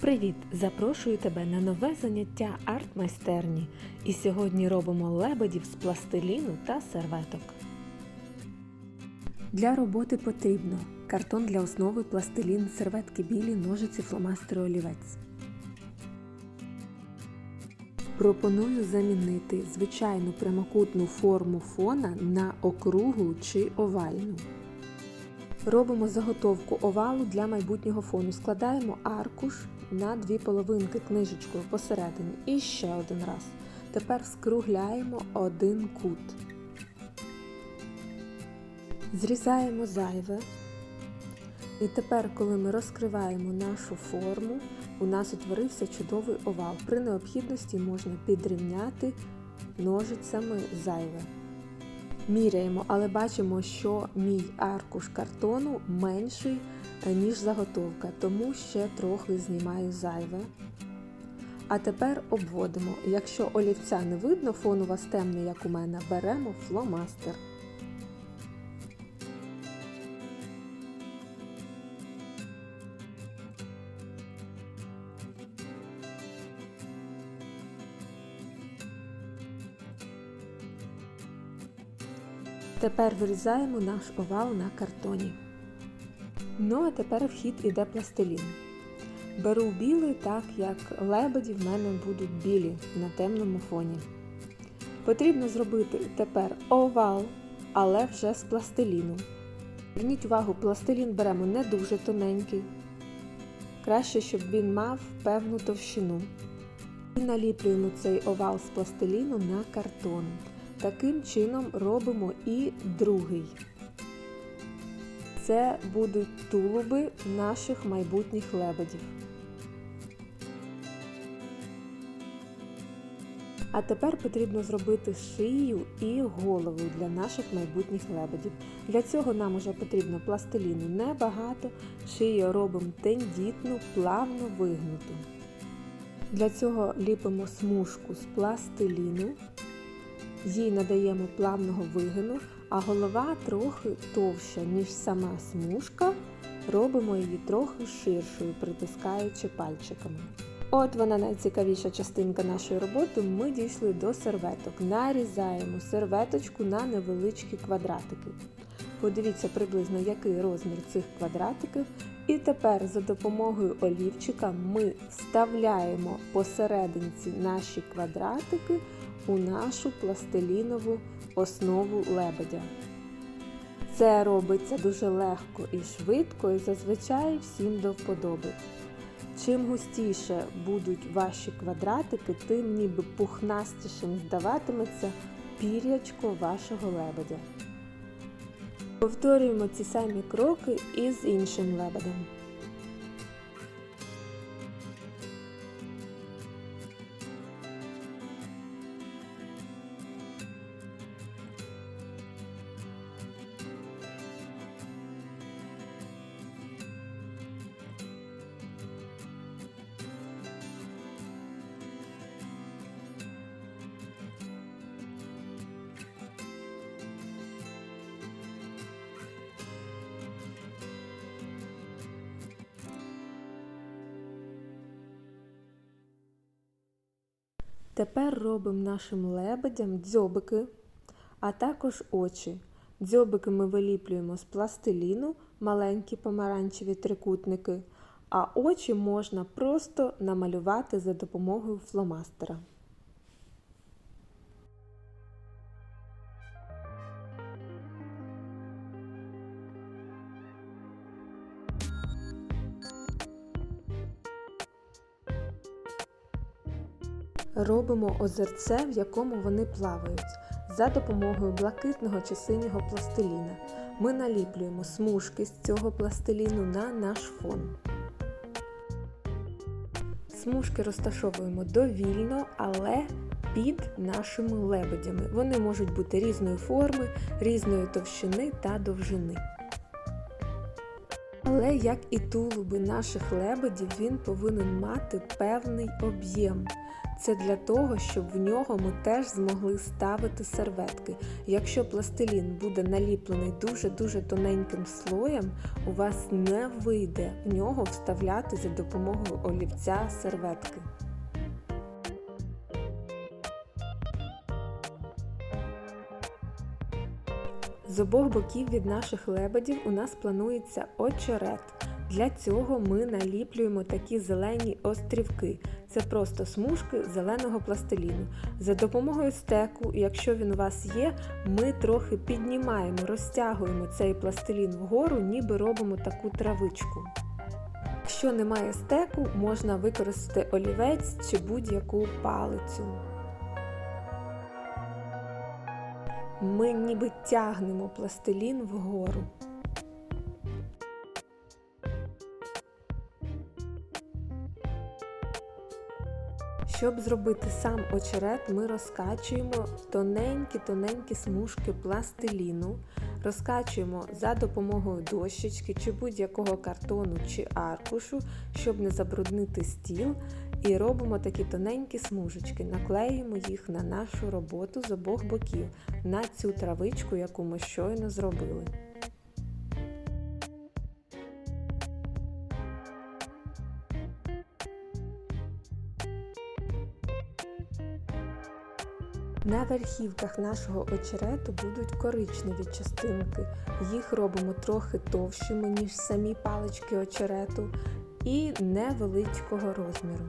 Привіт! Запрошую тебе на нове заняття арт-майстерні. І сьогодні робимо лебедів з пластиліну та серветок. Для роботи потрібно картон для основи, пластилін, серветки білі, ножиці, фломастери, олівець. Пропоную замінити звичайну прямокутну форму фона на округлу чи овальну. Робимо заготовку овалу для майбутнього фону. Складаємо аркуш на дві половинки книжечкою посередині і ще один раз. Тепер скругляємо один кут. Зрізаємо зайве. І тепер, коли ми розкриваємо нашу форму, у нас утворився чудовий овал. При необхідності можна підрівняти ножицями зайве. Міряємо, але бачимо, що мій аркуш картону менший, ніж заготовка, тому ще трохи знімаю зайве. А тепер обводимо. Якщо олівця не видно, фон у вас темний, як у мене, беремо фломастер. Тепер вирізаємо наш овал на картоні. Ну а тепер в хід іде пластилін. Беру білий, так як лебеді в мене будуть білі на темному фоні. Потрібно зробити тепер овал, але вже з пластиліну. Зверніть увагу, пластилін беремо не дуже тоненький. Краще, щоб він мав певну товщину. І наліплюємо цей овал з пластиліну на картон. Таким чином робимо і другий. Це будуть тулуби наших майбутніх лебедів. А тепер потрібно зробити шию і голову для наших майбутніх лебедів. Для цього нам уже потрібно пластиліну небагато, шию робимо тендітну, плавно вигнуту. Для цього ліпимо смужку з пластиліну. Їй надаємо плавного вигину, а голова трохи товща, ніж сама смужка. Робимо її трохи ширшою, притискаючи пальчиками. От вона найцікавіша частинка нашої роботи. Ми дійшли до серветок. Нарізаємо серветочку на невеличкі квадратики. Подивіться приблизно, який розмір цих квадратиків. І тепер за допомогою олівчика ми вставляємо посерединці наші квадратики у нашу пластилінову основу лебедя. Це робиться дуже легко і швидко, і зазвичай всім до вподоби. Чим густіше будуть ваші квадратики, тим ніби пухнастішим здаватиметься пір'ячко вашого лебедя. Повторюємо ці самі кроки і з іншим лебедем. Тепер робимо нашим лебедям дзьобики, а також очі. Дзьобики ми виліплюємо з пластиліну, маленькі помаранчеві трикутники, а очі можна просто намалювати за допомогою фломастера. Робимо озерце, в якому вони плавають. За допомогою блакитного чи синього пластиліна ми наліплюємо смужки з цього пластиліну на наш фон. Смужки розташовуємо довільно, але під нашими лебедями. Вони можуть бути різної форми, різної товщини та довжини. Але, як і тулуби наших лебедів, він повинен мати певний об'єм. Це для того, щоб в нього ми теж змогли ставити серветки. Якщо пластилін буде наліплений дуже-дуже тоненьким слоєм, у вас не вийде в нього вставляти за допомогою олівця серветки. З обох боків від наших лебедів у нас планується очерет. Для цього ми наліплюємо такі зелені острівки. Це просто смужки зеленого пластиліну. За допомогою стеку, якщо він у вас є, ми трохи піднімаємо, розтягуємо цей пластилін вгору, ніби робимо таку травичку. Якщо немає стеку, можна використати олівець чи будь-яку палицю. Ми ніби тягнемо пластилін вгору. Щоб зробити сам очерет, ми розкачуємо тоненькі-тоненькі смужки пластиліну, розкачуємо за допомогою дощечки чи будь-якого картону чи аркушу, щоб не забруднити стіл. І робимо такі тоненькі смужечки, наклеюємо їх на нашу роботу з обох боків, на цю травичку, яку ми щойно зробили. На верхівках нашого очерету будуть коричневі частинки. Їх робимо трохи товщими, ніж самі палички очерету, і невеличкого розміру.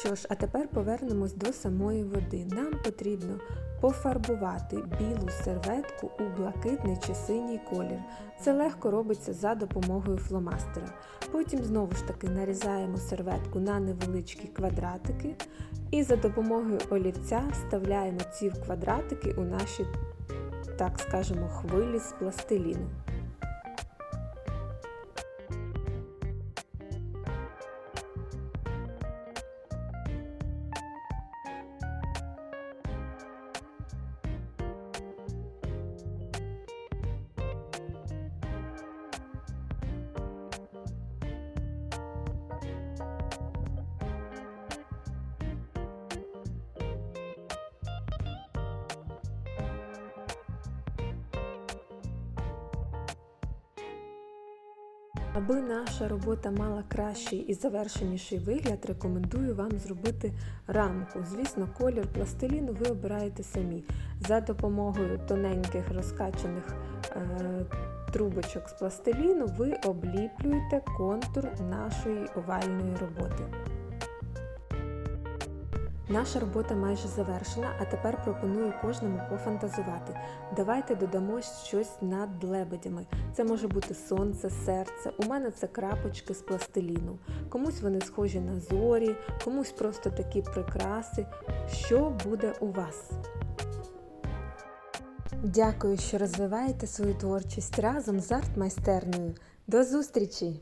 Що ж, а тепер повернемось до самої води. Нам потрібно пофарбувати білу серветку у блакитний чи синій колір. Це легко робиться за допомогою фломастера. Потім знову ж таки нарізаємо серветку на невеличкі квадратики і за допомогою олівця вставляємо ці квадратики у наші, так скажемо, хвилі з пластиліну. Аби наша робота мала кращий і завершеніший вигляд, рекомендую вам зробити рамку. Звісно, колір пластиліну ви обираєте самі. За допомогою тоненьких розкачаних е, трубочок з пластиліну ви обліплюєте контур нашої овальної роботи. Наша робота майже завершена, а тепер пропоную кожному пофантазувати. Давайте додамо щось над лебедями. Це може бути сонце, серце. У мене це крапочки з пластиліну. Комусь вони схожі на зорі, комусь просто такі прикраси. Що буде у вас? Дякую, що розвиваєте свою творчість разом з арт-майстернею. До зустрічі!